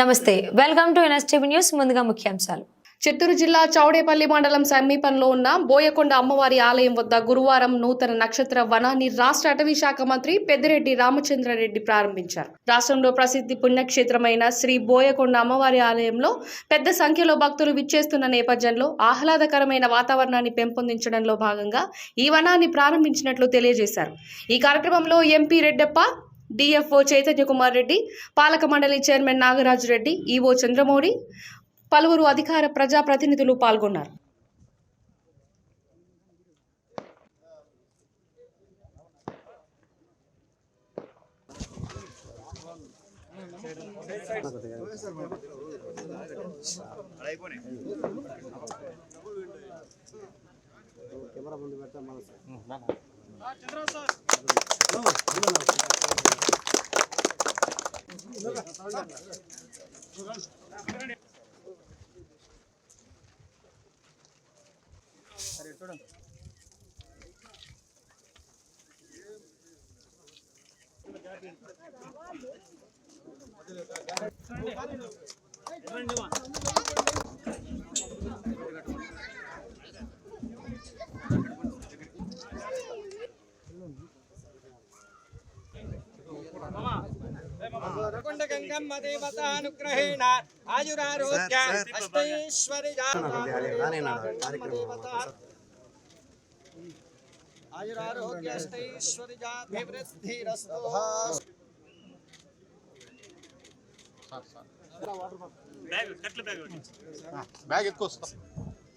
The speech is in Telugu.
నమస్తే వెల్కమ్ టు ఎన్ఎస్టీవీ న్యూస్ ముందుగా ముఖ్యాంశాలు. చిత్తూరు జిల్లా చౌడేపల్లి మండలం సమీపంలో ఉన్న బోయకొండ అమ్మవారి ఆలయం వద్ద గురువారం నూతన నక్షత్ర వనాన్ని రాష్ట్ర అటవీ శాఖ మంత్రి పెద్దిరెడ్డి రామచంద్రారెడ్డి ప్రారంభించారు. రాష్ట్రంలో ప్రసిద్ధి పుణ్యక్షేత్రమైన శ్రీ బోయకొండ అమ్మవారి ఆలయంలో పెద్ద సంఖ్యలో భక్తులు విచ్చేస్తున్న నేపథ్యంలో ఆహ్లాదకరమైన వాతావరణాన్ని పెంపొందించడంలో భాగంగా ఈ వనాన్ని ప్రారంభించినట్లు తెలియజేశారు. ఈ కార్యక్రమంలో ఎంపీ రెడ్డప్ప డిఎఫ్ఓ చైతన్య కుమార్ రెడ్డి పాలక మండలి చైర్మన్ నాగరాజు రెడ్డి ఈవో చంద్రమౌళి పలువురు అధికార ప్రజాప్రతినిధులు పాల్గొన్నారు. చూడండి చూడండి వరకొండ గంగమ్మ దేవతానుగ్రహేణ ఆయురారోగ్య అష్టైశ్వర్య ఆయురారోగ్య అష్టైశ్వర్యాభివృద్ధిరస్తు బ్యాగ్ ఎక్కువ వస్తా